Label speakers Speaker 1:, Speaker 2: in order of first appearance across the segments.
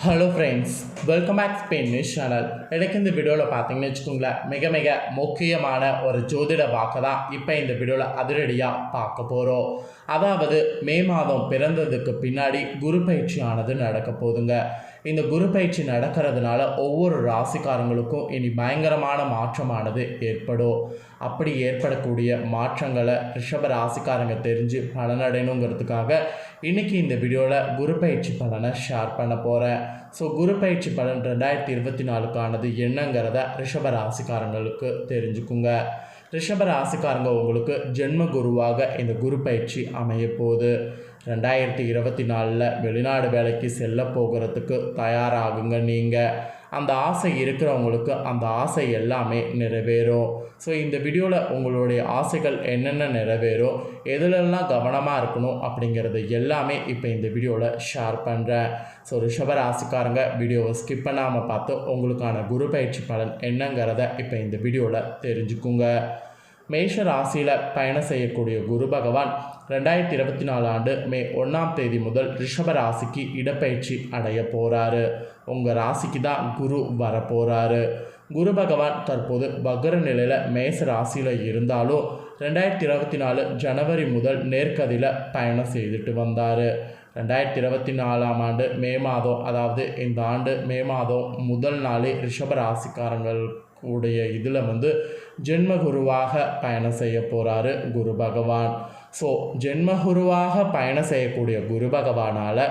Speaker 1: Hello friends welcome back Spain news channel எனக்கு இந்த வீடியோவில் பார்த்தீங்கன்னு வச்சுக்கோங்களேன் மிக மிக முக்கியமான ஒரு ஜோதிட வாக்கை தான் இப்போ இந்த வீடியோவில் அதிரடியாக பார்க்க போகிறோம் அதாவது மே மாதம் பிறந்ததுக்கு பின்னாடி குரு பயிற்சியானது நடக்க போதுங்க இந்த குரு பயிற்சி நடக்கிறதுனால ஒவ்வொரு ராசிக்காரங்களுக்கும் இனி பயங்கரமான மாற்றமானது ஏற்படும். அப்படி ஏற்படக்கூடிய மாற்றங்களை ரிஷப ராசிக்காரங்க தெரிஞ்சு பலனடையணுங்கிறதுக்காக இன்றைக்கி இந்த வீடியோவில் குரு பயிற்சி பலனை ஷேர் பண்ண போகிறேன் ஸோ குரு பயிற்சி பலன் ரெண்டாயிரத்தி இருபத்தி நாலுக்கானது என்னங்கிறத ரிஷப ராசிக்காரங்களுக்கு தெரிஞ்சுக்குங்க. ரிஷப ராசிக்காரங்க உங்களுக்கு ஜென்ம குருவாக இந்த குரு பயிற்சி அமைய போகுது ரெண்டாயிரத்தி இருபத்தி நாலில் வெளிநாடு வேலைக்கு செல்ல போகிறதுக்கு தயாராகுங்க நீங்கள் அந்த ஆசை இருக்கிறவங்களுக்கு அந்த ஆசை எல்லாமே நிறைவேறும். ஸோ இந்த வீடியோவில் உங்களுடைய ஆசைகள் என்னென்ன நிறைவேறும் எதுலெல்லாம் கவனமாக இருக்கணும் அப்படிங்கிறது எல்லாமே இப்போ இந்த வீடியோவில் ஷேர் பண்ணுறேன் ஸோ ரிஷப ராசிக்காரங்க வீடியோவை ஸ்கிப் பண்ணாமல் பார்த்து உங்களுக்கான குரு பயிற்சி பலன் என்னங்கிறத இப்போ இந்த வீடியோவில் தெரிஞ்சுக்குங்க. மேஷ ராசியில் பயணம் செய்யக்கூடிய குரு பகவான் ரெண்டாயிரத்தி இருபத்தி நாலு ஆண்டு மே ஒன்றாம் தேதி முதல் ரிஷப ராசிக்கு இடப்பயிற்சி அடைய போகிறாரு உங்கள் ராசிக்கு தான் குரு வர போகிறாரு குரு பகவான் தற்போது பக்ர நிலையில் மேச ராசியில் இருந்தாலும் ரெண்டாயிரத்தி இருபத்தி நாலு ஜனவரி முதல் நேர்கதியில் பயணம் செய்துட்டு வந்தார். ரெண்டாயிரத்தி இருபத்தி நாலாம் ஆண்டு மே மாதம் அதாவது இந்த ஆண்டு மே மாதம் முதல் நாளே ரிஷப ராசிக்காரங்கள் உடைய இதில் வந்து ஜென்ம குருவாக பயணம் செய்ய போகிறாரு குரு பகவான். ஸோ ஜென்ம குருவாக பயணம் செய்யக்கூடிய குரு பகவானால்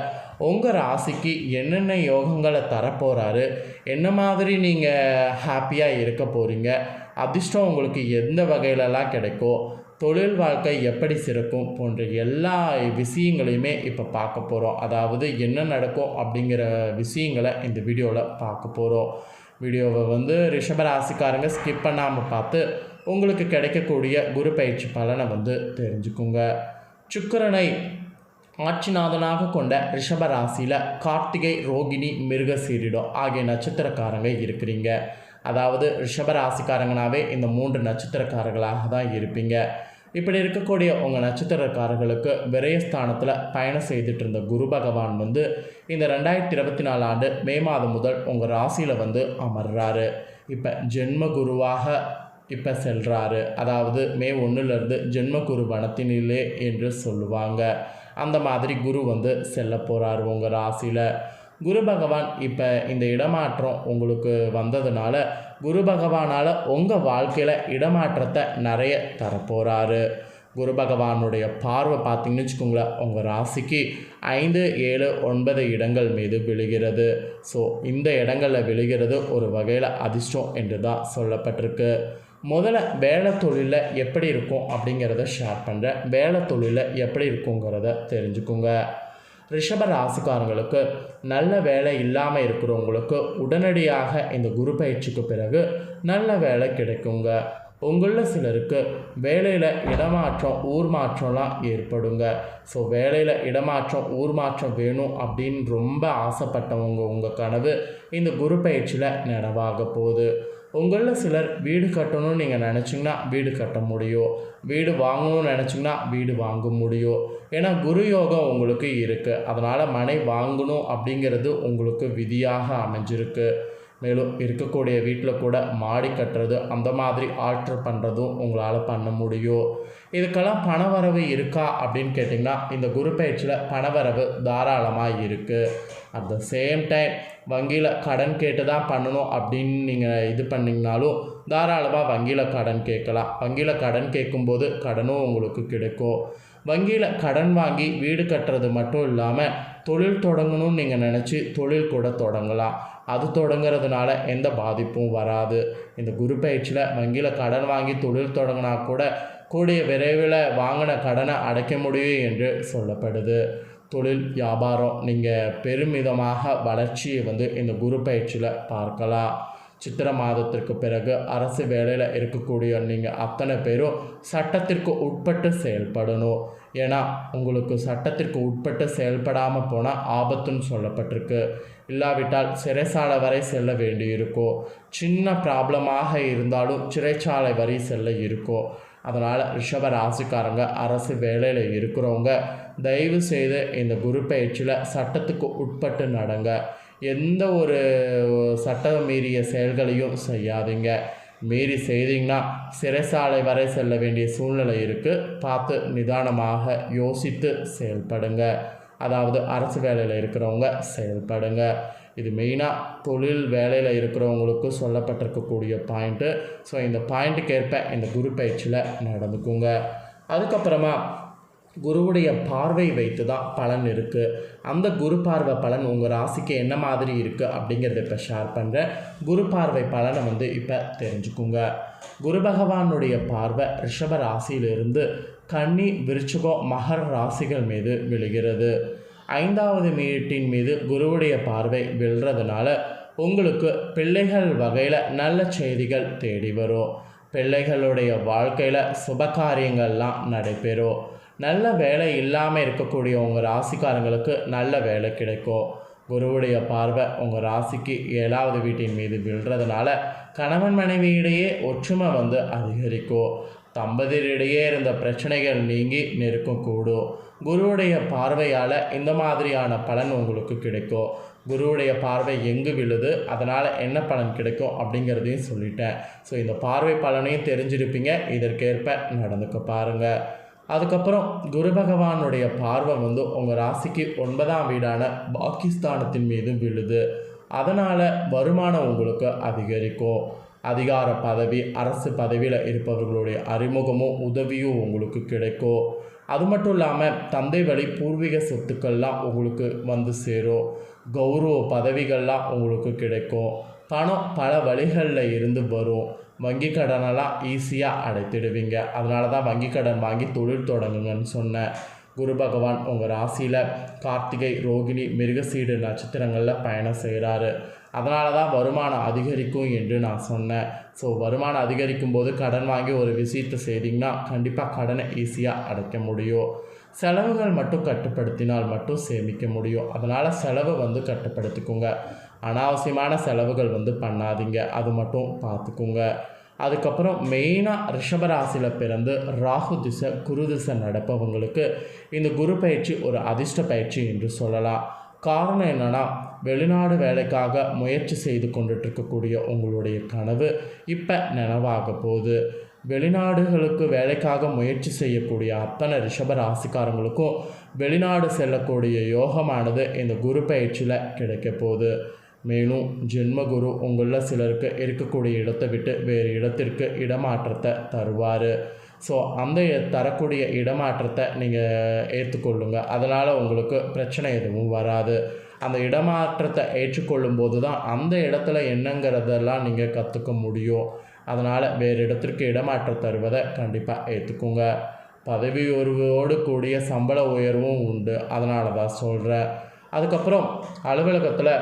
Speaker 1: உங்கள் ராசிக்கு என்னென்ன யோகங்களை தரப்போகிறாரு என்ன மாதிரி நீங்கள் ஹாப்பியாக இருக்க போகிறீங்க அதிர்ஷ்டம் உங்களுக்கு எந்த வகையிலலாம் கிடைக்கும்? தொழில் வாழ்க்கை எப்படி சிறக்கும்? போன்ற எல்லா விஷயங்களையுமே இப்போ பார்க்க போகிறோம் அதாவது என்ன நடக்கும் அப்படிங்கிற விஷயங்களை இந்த வீடியோவில் பார்க்க போகிறோம் வீடியோவை வந்து ரிஷபராசிக்காரங்க ஸ்கிப் பண்ணாமல் பார்த்து உங்களுக்கு கிடைக்கக்கூடிய குரு பயிற்சி பலனை வந்து தெரிஞ்சுக்குங்க. சுக்கரனை ஆட்சிநாதனாக கொண்ட ரிஷப ராசியில் கார்த்திகை ரோகிணி மிருகசீரிடம் ஆகிய நட்சத்திரக்காரங்க இருக்கிறீங்க. அதாவது ரிஷபராசிக்காரங்கனாவே இந்த மூன்று நட்சத்திரக்காரர்களாக தான் இருப்பீங்க. இப்படி இருக்கக்கூடிய உங்கள் நட்சத்திரக்காரர்களுக்கு விரயஸ்தானத்தில் பயணம் செய்துட்டு இருந்த குரு பகவான் வந்து இந்த ரெண்டாயிரத்தி இருபத்தி நாலு ஆண்டு மே மாதம் முதல் உங்கள் ராசியில் வந்து அமர்றாரு. இப்போ ஜென்ம குருவாக இப்போ செல்கிறாரு அதாவது மே ஒன்றுலேருந்து ஜென்ம வனத்தினிலே என்று சொல்லுவாங்க. அந்த மாதிரி குரு வந்து செல்ல போகிறாரு உங்கள் ராசியில். குரு பகவான் இப்போ இந்த இடமாற்றம் உங்களுக்கு வந்ததுனால குரு பகவானால் உங்கள் வாழ்க்கையில் இடமாற்றத்தை நிறைய தரப்போகிறாரு குரு பகவானுடைய பார்வை பார்த்தீங்கன்னு வச்சுக்கோங்களேன் உங்கள் ராசிக்கு ஐந்து ஏழு ஒன்பது இடங்கள் மீது விழுகிறது. ஸோ இந்த இடங்களில் விழுகிறது ஒரு வகையில் அதிர்ஷ்டம் என்று தான் சொல்லப்பட்டிருக்கு. முதல்ல வேலை தொழிலில் எப்படி இருக்கும் அப்படிங்கிறத ஷேர் பண்ணுறேன் வேலை தொழிலில் எப்படி இருக்குங்கிறத தெரிஞ்சுக்குங்க. ரிஷப ராசிக்காரங்களுக்கு நல்ல வேலை இல்லாமல் இருக்கிறவங்களுக்கு உடனடியாக இந்த குரு பயிற்சிக்கு பிறகு நல்ல வேலை கிடைக்குங்க. உங்களில் சிலருக்கு வேலையில் இடமாற்றம் ஊர் மாற்றம்லாம் ஏற்படுங்க. ஸோ வேலையில் இடமாற்றம் ஊர் மாற்றம் வேணும் அப்படின்னு ரொம்ப ஆசைப்பட்டவங்க உங்கள் கனவு இந்த குரு பயிற்சியில் நனவாக போகுது. உங்களில் சிலர் வீடு கட்டணும்னு நீங்கள் நினச்சிங்கன்னா வீடு கட்ட முடியும் வீடு வாங்கணும்னு நினச்சிங்கன்னா வீடு வாங்க முடியும் ஏன்னா குரு யோகம் உங்களுக்கு இருக்குது அதனால் மனை வாங்கணும் அப்படிங்கிறது உங்களுக்கு விதியாக அமைஞ்சிருக்கு. மேலும் இருக்கக்கூடிய வீட்டில் கூட மாடி கட்டுறது அந்த மாதிரி ஆல்ட்ரு பண்ணுறதும் உங்களால் பண்ண முடியும் இதுக்கெல்லாம் பணவரவு இருக்கா அப்படின்னு கேட்டிங்கன்னா இந்த குரு பயிற்சியில் பணவரவு தாராளமாக இருக்குது அட் த சேம் டைம் வங்கியில் கடன் கேட்டு தான் பண்ணணும் அப்படின்னு நீங்கள் இது பண்ணிங்கனாலும் தாராளமாக வங்கியில் கடன் கேட்கலாம். வங்கியில் கடன் கேட்கும்போது கடனும் உங்களுக்கு கிடைக்கும். வங்கியில் கடன் வாங்கி வீடு கட்டுறது மட்டும் இல்லாமல் தொழில் தொடங்கணும்னு நீங்கள் நினச்சி தொழில் கூட தொடங்கலாம். அது தொடங்குறதுனால எந்த பாதிப்பும் வராது. இந்த குரு பயிற்சியில் வங்கியில் கடன் வாங்கி தொழில் தொடங்கினா கூட கூடிய விரைவில் வாங்கின கடனை அடைக்க முடியும் என்று சொல்லப்படுது. தொழில் வியாபாரம் நீங்கள் பெருமிதமாக வளர்ச்சியை வந்து இந்த குரு பயிற்சியில் பார்க்கலாம். சித்திர மாதத்திற்கு பிறகு அரசு வேலையில் இருக்கக்கூடிய நீங்கள் அத்தனை பேரும் சட்டத்திற்கு உட்பட்டு செயல்படணும். ஏன்னா உங்களுக்கு சட்டத்திற்கு உட்பட்டு செயல்படாமல் போனால் ஆபத்துன்னு சொல்லப்பட்டிருக்கு. இல்லாவிட்டால் சிறைச்சாலை வரை செல்ல வேண்டியிருக்கும். சின்ன ப்ராப்ளமாக இருந்தாலும் சிறைச்சாலை வரை செல்ல இருக்கும். அதனால் ரிஷப ராசிக்காரங்க அரசு வேலையில் இருக்கிறவங்க தயவு செய்து இந்த குரு பயிற்சியில் சட்டத்துக்கு உட்பட்டு நடங்க. எந்த ஒரு சட்டம் மீறிய செயல்களையும் செய்யாதீங்க. மீறி செய்தீங்கன்னா சிறைசாலை வரை செல்ல வேண்டிய சூழ்நிலை இருக்குது பார்த்து நிதானமாக யோசித்து செயல்படுங்க. அதாவது அரசு வேலையில் இருக்கிறவங்க செயல்படுங்க. இது மெயினாக தொழில் வேலையில் இருக்கிறவங்களுக்கு சொல்லப்பட்டிருக்கக்கூடிய பாயிண்ட்டு ஸோ இந்த பாயிண்ட்டுக்கு ஏற்ப இந்த குரு பயிற்சியில் நடந்துக்குங்க. அதுக்கப்புறமா குருவுடைய பார்வை வைத்து தான் பலன் இருக்குது அந்த குரு பார்வை பலன் உங்கள் ராசிக்கு என்ன மாதிரி இருக்குது அப்படிங்கிறத இப்போ ஷேர் பண்ணுறேன் குரு பார்வை பலனை வந்து இப்போ தெரிஞ்சுக்குங்க. குரு பகவானுடைய பார்வை ரிஷப ராசியிலிருந்து கன்னி விருச்சிகம் மகர ராசிகள் மீது விழுகிறது. ஐந்தாவது மீட்டின் மீது குருவுடைய பார்வை விழுறதுனால உங்களுக்கு பிள்ளைகள் வகையில் நல்ல செய்திகள் தேடி வரும். பிள்ளைகளுடைய வாழ்க்கையில் சுப காரியங்கள்லாம் நடைபெறும். நல்ல வேலை இல்லாமல் இருக்கக்கூடிய உங்கள் ராசிக்காரங்களுக்கு நல்ல வேலை கிடைக்கும். குருவுடைய பார்வை உங்கள் ராசிக்கு ஏழாவது வீட்டின் மீது விழுறதுனால கணவன் மனைவியிடையே ஒற்றுமை வந்து அதிகரிக்கும். தம்பதியரிடையே இருந்த பிரச்சனைகள் நீங்கி நெருக்கம் கூடும். குருவுடைய பார்வையால் இந்த மாதிரியான பலன் உங்களுக்கு கிடைக்கும். குருவுடைய பார்வை எங்கு விழுது அதனால் என்ன பலன் கிடைக்கும் அப்படிங்கிறதையும் சொல்லிட்டேன். ஸோ இந்த பார்வை பலனையும் தெரிஞ்சிருப்பீங்க. இதற்கேற்ப நடந்துக்க பாருங்கள் அதுக்கப்புறம் குரு பகவானுடைய பார்வை வந்து உங்கள் ராசிக்கு ஒன்பதாம் வீடான பாகிஸ்தானத்தின் மீது விழுது. அதனால் வருமானம் உங்களுக்கு அதிகரிக்கும். அதிகார பதவி அரசு பதவியில் இருப்பவர்களுடைய அறிமுகமும் உதவியும் உங்களுக்கு கிடைக்கும். அது மட்டும் இல்லாமல் தந்தை வழி பூர்வீக சொத்துக்கள்லாம் உங்களுக்கு வந்து சேரும். கௌரவ பதவிகள்லாம் உங்களுக்கு கிடைக்கும். பணம் பல வழிகளில் இருந்து வரும். வங்கி கடனெல்லாம் ஈஸியாக அடைத்திடுவீங்க. அதனால தான் வங்கி கடன் வாங்கி தொழில் தொடங்குங்கன்னு சொன்னேன். குரு பகவான் உங்கள் ராசியில் கார்த்திகை ரோகிணி மிருகசீடு நட்சத்திரங்களில் பயணம் செய்கிறாரு அதனால தான் வருமானம் அதிகரிக்கும் என்று நான் சொன்னேன். ஸோ வருமானம் அதிகரிக்கும் போது கடன் வாங்கி ஒரு விஷயத்தை செய்தீங்கன்னா கண்டிப்பாக கடனை ஈஸியாக அடைக்க முடியும். செலவுகள் மட்டும் கட்டுப்படுத்தினால் மட்டும் சேமிக்க முடியும். அதனால் செலவை வந்து கட்டுப்படுத்திக்கோங்க. அனாவசியமான செலவுகள் வந்து பண்ணாதீங்க. அது மட்டும் பார்த்துக்குங்க. அதுக்கப்புறம் மெயினாக ரிஷபராசியில் பிறந்து ராகு திசை குரு திசை நடப்பவங்களுக்கு இந்த குரு பயிற்சி ஒரு அதிர்ஷ்ட பயிற்சி என்று சொல்லலாம். காரணம் என்னென்னா வெளிநாடு வேலைக்காக முயற்சி செய்து கொண்டுட்டு இருக்கக்கூடிய உங்களுடைய கனவு இப்போ நினைவாக போகுது. வெளிநாடுகளுக்கு வேலைக்காக முயற்சி செய்யக்கூடிய அத்தனை ரிஷப ராசிக்காரங்களுக்கும் வெளிநாடு செல்லக்கூடிய யோகமானது இந்த குரு பயிற்சியில் கிடைக்க போகுது. மேலும் ஜென்மகுரு உங்களில் சிலருக்கு இருக்கக்கூடிய இடத்தை விட்டு வேறு இடத்திற்கு இடமாற்றத்தை தருவார். ஸோ அந்த தரக்கூடிய இடமாற்றத்தை நீங்கள் ஏற்றுக்கொள்ளுங்க. அதனால் உங்களுக்கு பிரச்சனை எதுவும் வராது. அந்த இடமாற்றத்தை ஏற்றுக்கொள்ளும் போது தான் அந்த இடத்துல என்னங்கிறதெல்லாம் நீங்கள் கற்றுக்க முடியும். அதனால் வேறு இடத்திற்கு இடமாற்றம் தருவதை கண்டிப்பாக ஏற்றுக்குங்க பதவி உயர்வோடு கூடிய சம்பள உயர்வும் உண்டு. அதனால தான் சொல்கிறேன் அதுக்கப்புறம் அலுவலகத்தில்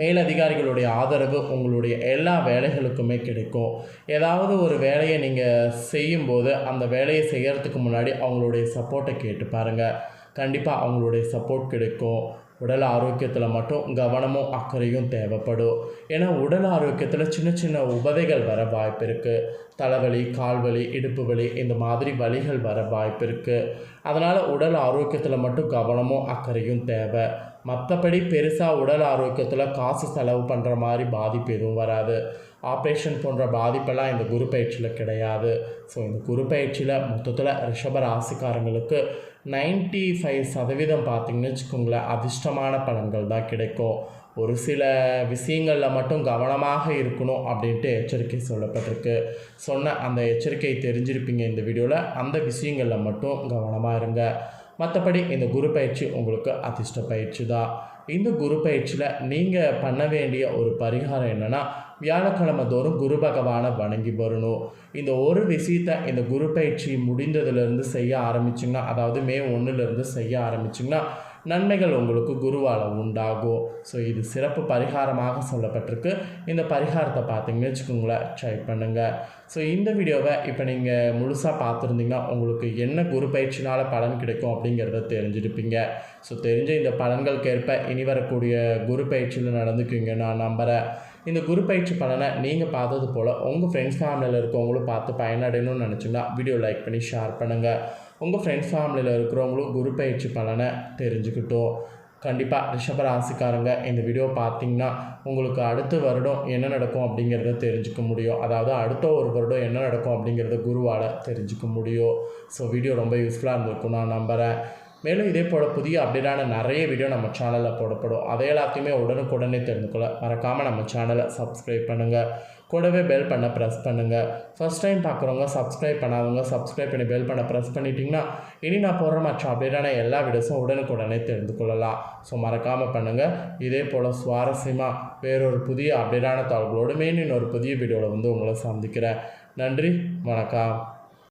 Speaker 1: மேலதிகாரிகளுடைய ஆதரவு உங்களுடைய எல்லா வேலைகளுக்குமே கிடைக்கும். ஏதாவது ஒரு வேலையை நீங்கள் செய்யும்போது அந்த வேலையை செய்கிறதுக்கு முன்னாடி அவங்களுடைய சப்போர்ட்டை கேட்டு பாருங்கள் கண்டிப்பாக அவங்களுடைய சப்போர்ட் கிடைக்கும். உடல் ஆரோக்கியத்தில் மட்டும் கவனமும் அக்கறையும் தேவைப்படும். ஏன்னா உடல் ஆரோக்கியத்தில் சின்ன சின்ன உபதைகள் வர வாய்ப்பு இருக்குது தலைவலி கால்வலி இடுப்பு வலி இந்த மாதிரி வலிகள் வர வாய்ப்பு இருக்குது அதனால் உடல் ஆரோக்கியத்தில் மட்டும் கவனமும் அக்கறையும் தேவை. மற்றபடி பெருசாக உடல் ஆரோக்கியத்தில் காசு செலவு பண்ணுற மாதிரி பாதிப்பு எதுவும் வராது. ஆப்ரேஷன் போன்ற பாதிப்பெல்லாம் இந்த குரு பயிற்சியில் கிடையாது. ஸோ இந்த குரு பயிற்சியில் மொத்தத்தில் ரிஷப ராசிக்காரங்களுக்கு நைன்ட்டி ஃபைவ் சதவீதம் பார்த்திங்கன்னு வச்சுக்கோங்களேன் அதிர்ஷ்டமான பலன்கள் தான் கிடைக்கும். ஒரு சில விஷயங்களில் மட்டும் கவனமாக இருக்கணும் அப்படின்ட்டு எச்சரிக்கை சொல்லப்பட்டிருக்கு. சொன்ன அந்த எச்சரிக்கை தெரிஞ்சிருப்பீங்க இந்த வீடியோவில் அந்த விஷயங்களில் மட்டும் கவனமாக இருங்க. மற்றபடி இந்த குரு பயிற்சி உங்களுக்கு அதிர்ஷ்ட பயிற்சி தான். இந்த குரு பயிற்சியில் நீங்கள் பண்ண வேண்டிய ஒரு பரிகாரம் என்னென்னா வியாழக்கிழமை தோறும் குரு பகவானை வணங்கி வரணும். இந்த ஒரு விஷயத்தை இந்த குரு பயிற்சி முடிந்ததுலேருந்து செய்ய ஆரம்பிச்சிங்கன்னா அதாவது மே ஒன்றுலேருந்து செய்ய ஆரம்பிச்சிங்கன்னா நன்மைகள் உங்களுக்கு குருவால் உண்டாகும் ஸோ இது சிறப்பு பரிகாரமாக சொல்லப்பட்டிருக்கு. இந்த பரிகாரத்தை பார்த்தீங்கன்னு வச்சுக்கோங்களேன் ட்ரை பண்ணுங்கள் ஸோ இந்த வீடியோவை இப்போ நீங்கள் முழுசாக பார்த்துருந்தீங்கன்னா உங்களுக்கு என்ன குரு பயிற்சினால் பலன் கிடைக்கும் அப்படிங்கிறத தெரிஞ்சிருப்பீங்க. ஸோ தெரிஞ்ச இந்த பலன்களுக்கேற்ப இனி வரக்கூடிய குரு பயிற்சியில் நடந்துக்குங்க நான் நம்புகிறேன் இந்த குரு பயிற்சி பலனை நீங்கள் பார்த்தது போல் உங்கள் ஃப்ரெண்ட்ஸ் ஃபேமிலியில் இருக்கவங்களும் பார்த்து பயனடையணும்னு நினச்சிங்கன்னா வீடியோ லைக் பண்ணி ஷேர் பண்ணுங்கள் உங்கள் ஃப்ரெண்ட்ஸ் ஃபேமிலியில் இருக்கிறவங்களும் குரு பயிற்சி பலனை தெரிஞ்சுக்கிட்டோம். கண்டிப்பாக ரிஷபராசிக்காரங்க இந்த வீடியோ பார்த்தீங்கன்னா உங்களுக்கு அடுத்த வருடம் என்ன நடக்கும் அப்படிங்கிறத தெரிஞ்சுக்க முடியும். அதாவது அடுத்த ஒரு வருடம் என்ன நடக்கும் அப்படிங்கிறத குருவால் தெரிஞ்சுக்க முடியும். ஸோ வீடியோ ரொம்ப யூஸ்ஃபுல்லாக இருந்திருக்கும் நான் நம்புகிறேன் மேலும் இதே போல் புதிய அப்டேட்டான நிறைய வீடியோ நம்ம சேனலில் போடப்படும். அதை எல்லாத்தையுமே உடனுக்குடனே தெரிஞ்சுக்கொள்ள மறக்காமல் நம்ம சேனலை சப்ஸ்கிரைப் பண்ணுங்கள் கூடவே பெல் பண்ண ப்ரெஸ் பண்ணுங்கள் ஃபர்ஸ்ட் டைம் பார்க்குறவங்க சப்ஸ்கிரைப் பண்ணாதவங்க சப்ஸ்கிரைப் பண்ணி பெல் பண்ண ப்ரெஸ் பண்ணிட்டீங்கன்னா இனி நான் போடுற மற்ற அப்டேட்டான எல்லா வீடியோஸும் உடனுக்குடனே தெரிந்து கொள்ளலாம். ஸோ மறக்காமல் பண்ணுங்கள் இதே போல் சுவாரஸ்யமாக வேறொரு புதிய அப்டேட்டான தகவலோடு மேலும் இன்னொரு புதிய வீடியோவில் வந்து உங்களை சந்திக்கிறேன். நன்றி வணக்கம்.